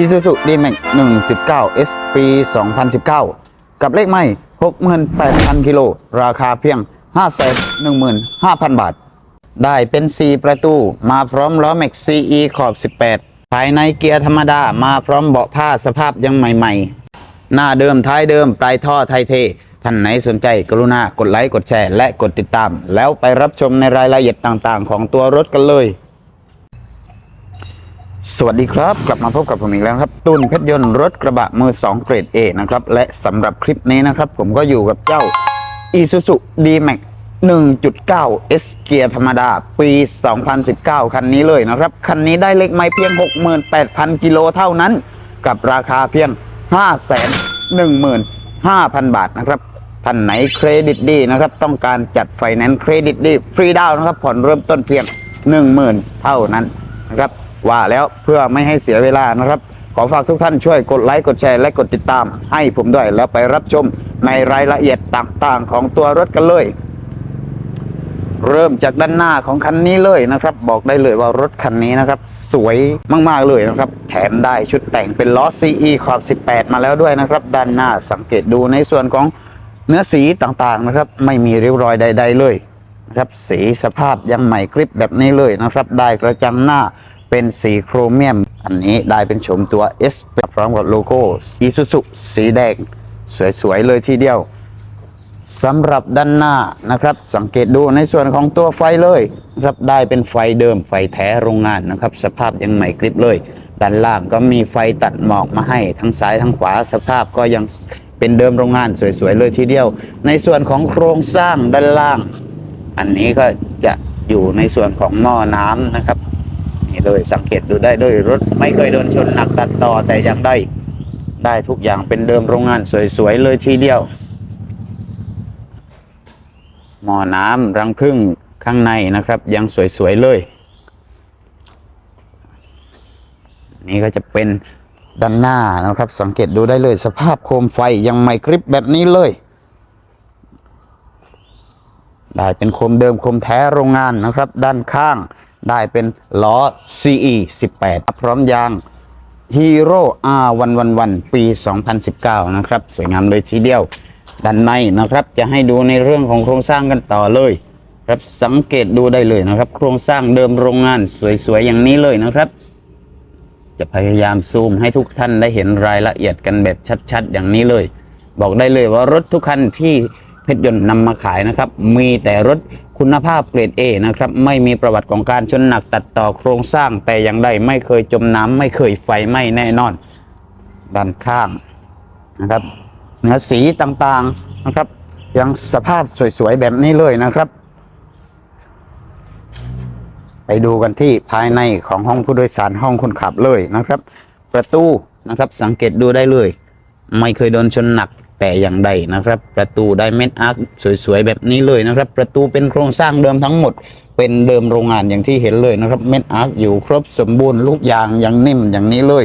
Isuzu D-Max 1.9 S ปี 2019 กับเลขไม่ 68,000 กิโล ราคาเพียง 515,000 บาท ได้เป็น 4 ประตู มาพร้อมล้อแม็ก CE ขอบ 18 ภายในเกียร์ธรรมดา มาพร้อมเบาะผ้าสภาพยังใหม่ ๆ หน้าเดิมท้ายเดิม ปลายท่อไทยเท ท่านไหนสนใจกรุณากดไลค์ กดแชร์ และกดติดตาม แล้วไปรับชมในรายละเอียดต่างๆ ของตัวรถกันเลย สวัสดีครับ กลับมาพบกับผมอีกแล้วครับตุนเพชรยนต์รถกระบะมือ 2 เกรด A นะครับ และสำหรับคลิปนี้นะครับ ผมก็อยู่กับเจ้า Isuzu D-Max 1.9 S เกียร์ธรรมดา ปี 2019 คันนี้เลยนะครับ คันนี้ได้เลขไม่เพียง 68,000 กิโลเท่านั้น กับราคาเพียง 515,000 บาทนะครับท่านไหนเครดิตดีนะครับ ต้องการจัดไฟแนนซ์เครดิตดีฟรีดาวน์นะครับผ่อนเริ่มต้นเพียง 10,000 เท่านั้นนะครับ ว่าแล้วเพื่อไม่ให้เสียเวลานะครับ ขอฝากทุกท่านช่วยกดไลค์กดแชร์และกดติดตาม ให้ผมด้วยแล้วไปรับชมในรายละเอียดต่างๆ ของตัวรถกันเลยเริ่มจากด้านหน้าของคันนี้เลยนะครับ บอกได้เลยว่ารถคันนี้นะครับ สวยมากๆเลยนะครับ แถมได้ชุดแต่งเป็นล้อ CE ขอบ 18 มาแล้วด้วยนะครับ ด้านหน้าสังเกตดูในส่วนของเนื้อสีต่างๆนะครับ ไม่มีริ้วรอยใด ๆ เลยนะครับ สีสภาพยังใหม่กริบแบบนี้เลยนะครับ ได้กระจังหน้า เป็นสีโครเมียม อันนี้ได้เป็นโฉมตัว S พร้อมกับโลโก้ Isuzu สีแดง สวยๆเลยทีเดียวสำหรับด้านหน้านะครับ สังเกตดูในส่วนของตัวไฟเลยครับได้เป็นไฟเดิมไฟแท้โรงงานนะครับ สภาพยังใหม่กริบเลย ด้านล่างก็มีไฟตัดหมอกมาให้ทั้งซ้ายทั้งขวาสภาพก็ยังเป็นเดิมโรงงานสวยๆเลยทีเดียว ในส่วนของโครงสร้างด้านล่าง อันนี้ก็จะอยู่ในส่วนของหม้อน้ำนะครับ นี่เลย สังเกตดูได้ด้วยรถไม่เคยโดนชนหนักตัดต่อแต่ยังได้ได้ทุกอย่างเป็นเดิมโรงงานสวยๆเลยทีเดียวหม้อน้ำรังผึ้งข้างในนะครับ ยังสวยๆเลย นี่ก็จะเป็นด้านหน้านะครับ สังเกตดูได้เลย สภาพโคมไฟยังไม่กริบแบบนี้เลย ได้เป็นโคมเดิมโคมแท้โรงงานนะครับ ด้านข้าง ได้เป็นล้อ CE 18 พร้อมยาง Hero R111 ปี 2019 นะครับ สวยงามเลยทีเดียว ด้านในนะครับ จะให้ดูในเรื่องของโครงสร้างกันต่อเลยครับสังเกตดูได้เลยนะครับ โครงสร้างเดิมโรงงานสวยๆ อย่างนี้เลยนะครับ จะพยายามซูมให้ทุกท่านได้เห็นรายละเอียดกันแบบชัดๆ อย่างนี้เลย บอกได้เลยว่ารถทุกคันที่เพชรยนต์นำมาขายนะครับ มีแต่รถ คุณภาพเกรด A นะครับ ไม่มีประวัติของการชนหนักตัดต่อโครงสร้างแต่อย่างใดไม่เคยจมน้ำไม่เคยไฟไหม้แน่นอน ด้านข้างนะครับเนื้อสีต่างๆนะครับ ยังสภาพสวยๆ แบบนี้เลยนะครับ ไปดูกันที่ภายในของห้องผู้โดยสารห้องคนขับเลยนะครับ ประตูนะครับสังเกตดูได้เลย ไม่เคยโดนชนหนัก แต่อย่างใดนะครับ ประตูได้เม็ดอาร์คสวยๆ แบบนี้เลยนะครับ ประตูเป็นโครงสร้างเดิมทั้งหมด เป็นเดิมโรงงานอย่างที่เห็นเลยนะครับ เม็ดอาร์คอยู่ครบสมบูรณ์ลูกยางอย่างนิ่มอย่างนี้เลย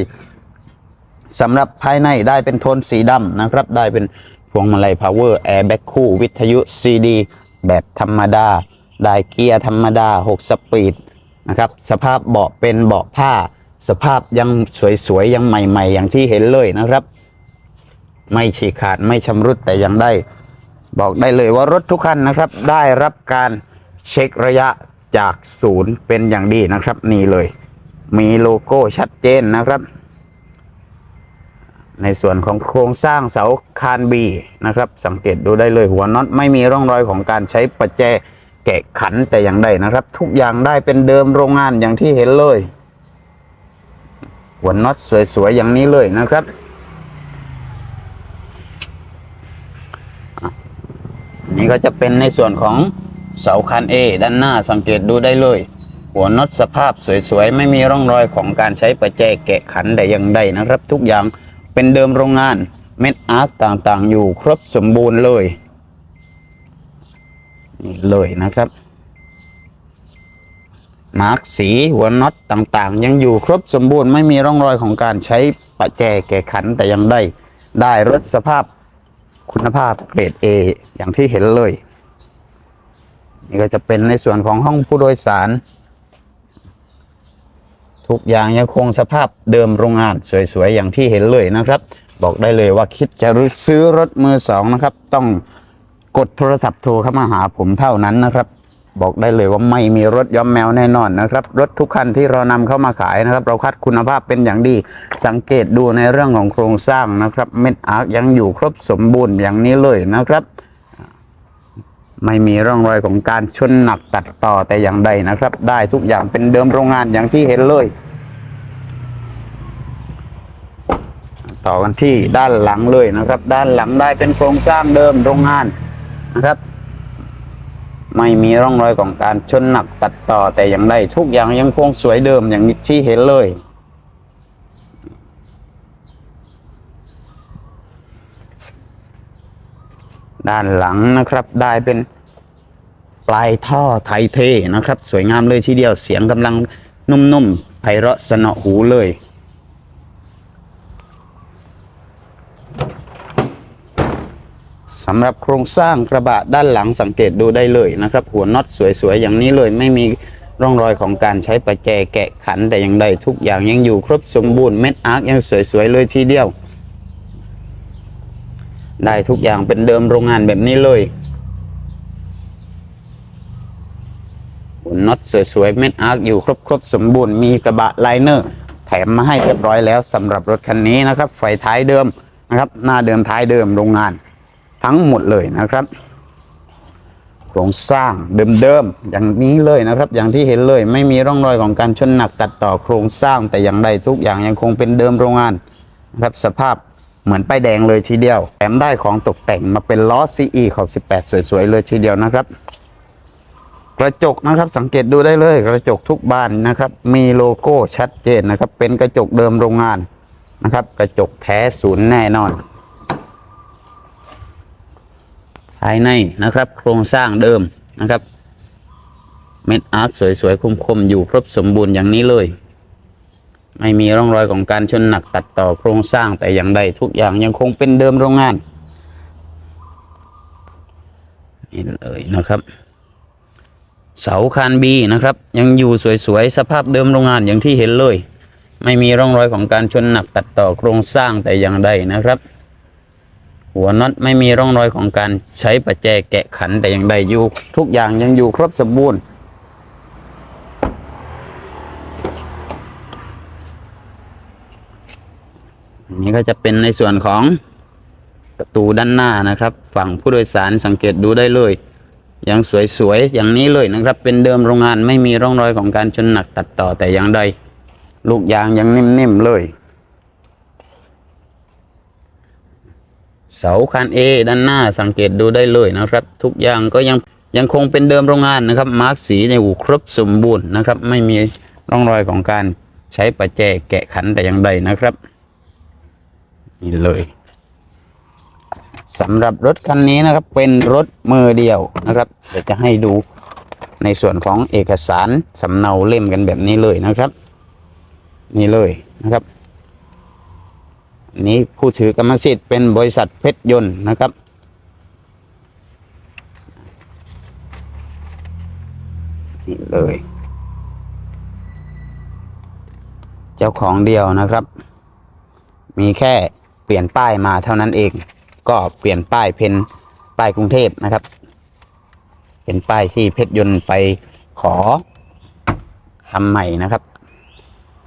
สำหรับภายในได้เป็นโทนสีดำนะครับ ได้เป็นพวงมาลัย power airbag คู่วิทยุ CD แบบธรรมดา ได้เกียร์ธรรมดา 6 สปีดนะครับ สภาพเบาะเป็นเบาะผ้า สภาพยังสวยๆ ยังใหม่ ๆ อย่างที่เห็นเลยนะครับ ไม่ฉีกขาดไม่ชำรุดแต่ยังได้บอกได้เลยว่ารถทุกคันนะครับ ได้รับการเช็คระยะจากศูนย์เป็นอย่างดีนะครับ นี่เลย มีโลโก้ชัดเจนนะครับ ในส่วนของโครงสร้างเสาคานบีนะครับ สังเกตดูได้เลยหัวน็อตไม่มีร่องรอยของการใช้ประแจแกะขันแต่อย่างใดนะครับ ทุกอย่างได้เป็นเดิมโรงงานอย่างที่เห็นเลยหัวน็อตสวยๆอย่างนี้เลยนะครับอะ นี่ก็จะเป็นในส่วนของเสาคาน A ด้านหน้าสังเกตดูได้เลย หัวน็อตสภาพสวยๆ ไม่มีร่องรอยของการใช้ประแจแกะขันแต่อย่างใดนะครับ ทุกอย่างเป็นเดิมโรงงานเม็ดอาร์ตต่างๆ อยู่ครบสมบูรณ์เลยนี่เลยนะครับ มาร์กสีหัวน็อตต่างๆ ยังอยู่ครบสมบูรณ์ไม่มีร่องรอยของการใช้ประแจแกะขันแต่ยังได้ ได้รถสภาพ คุณภาพเกรด A อย่างที่เห็นเลย นี่ก็จะเป็นในส่วนของห้องผู้โดยสาร ทุกอย่างยังคงสภาพเดิมโรงงานสวยๆ อย่างที่เห็นเลยนะครับ บอกได้เลยว่าคิดจะซื้อรถมือสองนะครับ ต้องกดโทรศัพท์โทรเข้ามาหาผมเท่านั้นนะครับ บอกได้เลยว่าไม่มีรถย้อมแมวแน่นอนนะครับ รถทุกคันที่เรานำเข้ามาขายนะครับ เราคัดคุณภาพเป็นอย่างดี สังเกตดูในเรื่องของโครงสร้างนะครับ เม็ดอาร์คยังอยู่ครบสมบูรณ์อย่างนี้เลยนะครับไม่มีร่องรอยของการชนหนักตัดต่อแต่อย่างใดนะครับ ได้ทุกอย่างเป็นเดิมโรงงานอย่างที่เห็นเลย ต่อกันที่ด้านหลังเลยนะครับ ด้านหลังได้เป็นโครงสร้างเดิมโรงงานนะครับ ไม่มีร่องรอยของการชนหนักตัดต่อแต่อย่างใดทุกอย่างยังคงสวยเดิมอย่างที่เห็นเลย ด้านหลังนะครับได้เป็นปลายท่อไทยเทนะครับ สวยงามเลยทีเดียวเสียงกำลังนุ่มๆไพเราะสนอหูเลย สำหรับโครงสร้างกระบะด้านหลังสังเกตดูได้เลยนะครับ หัวน็อตสวยๆ อย่างนี้เลยไม่มีร่องรอยของการใช้ประแจแกะขันแต่อย่างใดทุกอย่างยังอยู่ครบสมบูรณ์เม็ดอาร์คยังสวยๆ เลยทีเดียว ได้ทุกอย่างเป็นเดิมโรงงานแบบนี้เลยหัวน็อตสวยๆ เม็ดอาร์คอยู่ครบๆสมบูรณ์มีกระบะไลเนอร์แถมมาให้เรียบร้อยแล้วสำหรับรถคันนี้นะครับไฟท้ายเดิมนะครับหน้าเดิมท้ายเดิมโรงงาน ทั้งหมดเลยนะครับโครงสร้างเดิมๆอย่างนี้เลยนะครับ อย่างที่เห็นเลยไม่มีร่องรอยของการชนหนักตัดต่อโครงสร้างแต่อย่างใดทุกอย่างยังคงเป็นเดิมโรงงานนะครับสภาพเหมือนป้ายแดงเลยทีเดียวแถมได้ของตกแต่งมาเป็นล้อ CE ขอบ 18 สวยๆ เลยทีเดียวนะครับ กระจกนะครับสังเกตดูได้เลย กระจกทุกบานนะครับ มีโลโก้ชัดเจนนะครับ เป็นกระจกเดิมโรงงานนะครับ กระจกแท้ศูนย์แน่นอน ภายในนะครับ โครงสร้างเดิมนะครับเม็ดอาร์คสวยๆคมๆอยู่ครบสมบูรณ์อย่างนี้เลย ไม่มีร่องรอยของการชนหนักตัดต่อโครงสร้างแต่อย่างใดทุกอย่างยังคงเป็นเดิมโรงงานนี่เลยนะครับ เสาคานบีนะครับ ยังอยู่สวยๆสภาพเดิมโรงงานอย่างที่เห็นเลย ไม่มีร่องรอยของการชนหนักตัดต่อโครงสร้างแต่อย่างใดนะครับ หัวน็อตไม่มีร่องรอยของการใช้ประแจแกะขันแต่อย่างใดอยู่ทุกอย่างยังอยู่ครบสมบูรณ์นนี้ก็จะเป็นในส่วนของประตูด้านหน้านะครับ ฝั่งผู้โดยสารสังเกตดูได้เลยยังสวยๆอย่างนี้เลยนะครับ เป็นเดิมโรงงานไม่มีร่องรอยของการชนหนักตัดต่อแต่อย่างใดลูกยางยังนิ่มๆเลย เสาคานเอด้านหน้าสังเกตดูได้เลยนะครับ ทุกอย่างก็ยังยังคงเป็นเดิมโรงงานนะครับ มาร์กสีในอู่ครบสมบูรณ์นะครับ ไม่มีร่องรอยของการใช้ประแจแกะขันแต่อย่างใดนะครับนี่เลยสำหรับรถคันนี้นะครับเป็นรถมือเดียวนะครับเดี๋ยวจะให้ดูในส่วนของเอกสารสำเนาเล่มกันแบบนี้เลยนะครับ นี่เลยนะครับ นี้ผู้ถือกรรมสิทธิ์เป็นบริษัทเพชรยนต์นะครับ นี่เลย เจ้าของเดียวนะครับ มีแค่เปลี่ยนป้ายมาเท่านั้นเอง ก็เปลี่ยนป้ายเป็นป้ายกรุงเทพนะครับ เป็นป้ายที่เพชรยนต์ไปขอทำใหม่นะครับ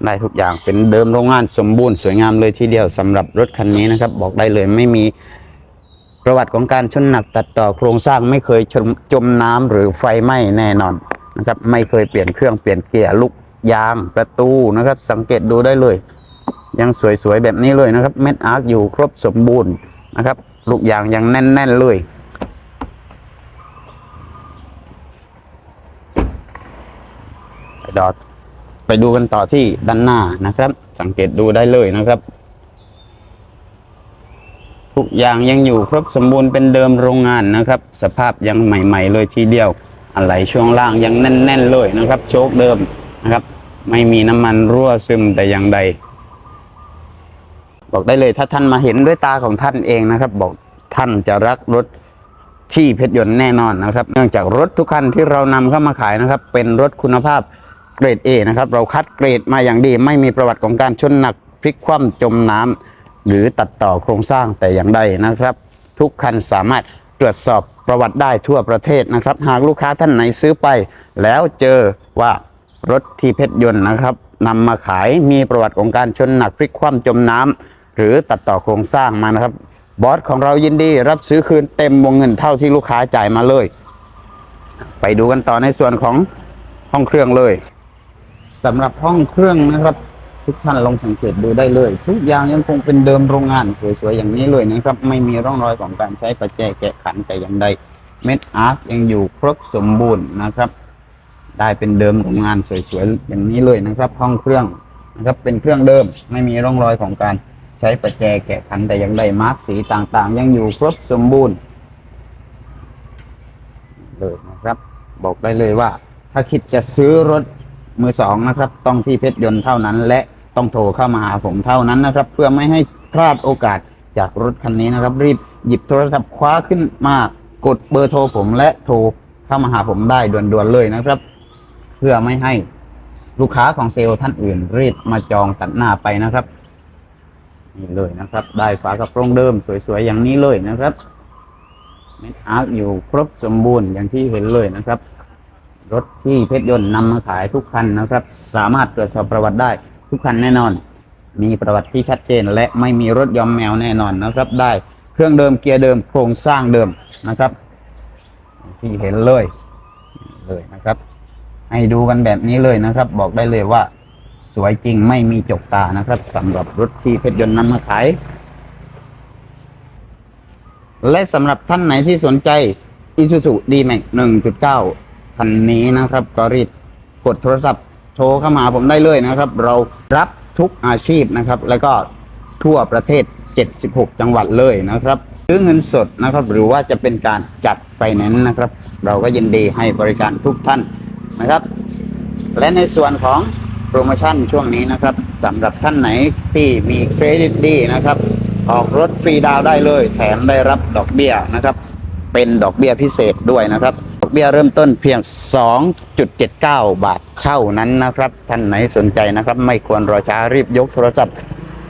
ได้ทุกอย่างเป็นเดิมโรงงานสมบูรณ์สวยงามเลยทีเดียวสำหรับรถคันนี้นะครับ บอกได้เลยไม่มีประวัติของการชนหนักตัดต่อโครงสร้างไม่เคยจมจมน้ำหรือไฟไหม้แน่นอนนะครับ ไม่เคยเปลี่ยนเครื่องเปลี่ยนเกียร์ลูกยางประตูนะครับ สังเกตดูได้เลย ยังสวยๆแบบนี้เลยนะครับเม็ดอาร์คอยู่ครบสมบูรณ์นะครับ ลูกยางยังแน่น ๆ เลยดอด ไปดูกันต่อที่ด้านหน้านะครับ สังเกตดูได้เลยนะครับ ทุกอย่างยังอยู่ครบสมบูรณ์เป็นเดิมโรงงานนะครับ สภาพยังใหม่ ๆ เลยทีเดียว อะไรช่วงล่างยังแน่น ๆ เลยนะครับ โชคเดิมนะครับ ไม่มีน้ำมันรั่วซึมแต่อย่างใด บอกได้เลยถ้าท่านมาเห็นด้วยตาของท่านเองนะครับ บอกท่านจะรักรถที่เพชรยนต์แน่นอนนะครับ เนื่องจากรถทุกคันที่เรานำเข้ามาขายนะครับ เป็นรถคุณภาพ เกรด A นะครับ เราคัดเกรดมาอย่างดี ไม่มีประวัติของการชนหนักพลิกคว่ำจมน้ำหรือตัดต่อโครงสร้างแต่อย่างใดนะครับ ทุกคันสามารถตรวจสอบประวัติได้ทั่วประเทศนะครับ หากลูกค้าท่านไหนซื้อไป แล้วเจอว่ารถที่เพชรยนต์นะครับนำมาขายมีประวัติของการชนหนักพลิกคว่ำจมน้ำหรือตัดต่อโครงสร้างมานะครับ บอสของเรายินดีรับซื้อคืนเต็มวงเงินเท่าที่ลูกค้าจ่ายมาเลย ไปดูกันต่อในส่วนของห้องเครื่องเลย สำหรับห้องเครื่องนะครับ ทุกท่านลองสังเกตดูได้เลย ทุกอย่างยังคงเป็นเดิมโรงงานสวยๆอย่างนี้เลยนะครับ ไม่มีร่องรอยของการใช้ประแจแกะขันแต่อย่างใดเม็ดอาร์คยังอยู่ครบสมบูรณ์นะครับ ได้เป็นเดิมโรงงานสวยๆอย่างนี้เลยนะครับ ห้องเครื่องนะครับเป็นเครื่องเดิมไม่มีร่องรอยของการใช้ประแจแกะขันแต่อย่างใดมาร์กสีต่างๆ ยังอยู่ครบสมบูรณ์เลยนะครับ บอกได้เลยว่า ถ้าคิดจะซื้อรถ มือสองนะครับ ต้องที่เพชรยนต์เท่านั้น และต้องโทรเข้ามาหาผมเท่านั้นนะครับ เพื่อไม่ให้พลาดโอกาสจากรถคันนี้นะครับ รีบหยิบโทรศัพท์คว้าขึ้นมากดเบอร์โทรผมและโทรเข้ามาหาผมได้ด่วนๆเลยนะครับ เพื่อไม่ให้ลูกค้าของเซลล์ท่านอื่น รีบมาจองตัดหน้าไปนะครับนี่เลยนะครับ ได้ฝากระโปรงเดิมสวยๆอย่างนี้เลยนะครับเม็ดอาร์คอยู่ครบสมบูรณ์อย่างที่เห็นเลยนะครับ รถที่เพชรยนต์นำมาขายทุกคันนะครับ สามารถตรวจสอบประวัติได้ทุกคันแน่นอน มีประวัติที่ชัดเจน และไม่มีรถยอมแมวแน่นอนนะครับ ได้เครื่องเดิมเกียร์เดิมโครงสร้างเดิมนะครับ ที่เห็นเลยเลยนะครับ ให้ดูกันแบบนี้เลยนะครับ บอกได้เลยว่า สวยจริงไม่มีจกตานะครับสำหรับรถที่เพชรยนต์นำมาขายและสำหรับท่านไหนที่สนใจ Isuzu D-Max 1.9 คันนี้นะครับ ก็รีบกดโทรศัพท์โทรเข้ามาผมได้เลยนะครับ เรารับทุกอาชีพนะครับ แล้วก็ทั่วประเทศ 76 จังหวัดเลยนะครับซื้อเงินสดนะครับ หรือว่าจะเป็นการจัดไฟแนนซ์นะครับ เราก็ยินดีให้บริการทุกท่านนะครับ และในส่วนของโปรโมชั่นช่วงนี้นะครับสำหรับท่านไหนที่มีเครดิตดีนะครับ ออกรถฟรีดาวได้เลย แถมได้รับดอกเบี้ยนะครับ เป็นดอกเบี้ยพิเศษด้วยนะครับ เบี้ยเริ่มต้นเพียง 2.79 บาทเท่านั้นนะครับ ท่านไหนสนใจนะครับ ไม่ควรรอช้ารีบยกโทรศัพท์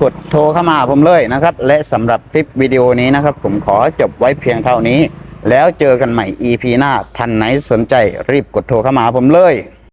กดโทรเข้ามาผมเลยนะครับ และสำหรับคลิปวิดีโอนี้นะครับ ผมขอจบไว้เพียงเท่านี้ แล้วเจอกันใหม่ EP หน้าท่านไหนสนใจรีบกดโทรเข้ามาผมเลย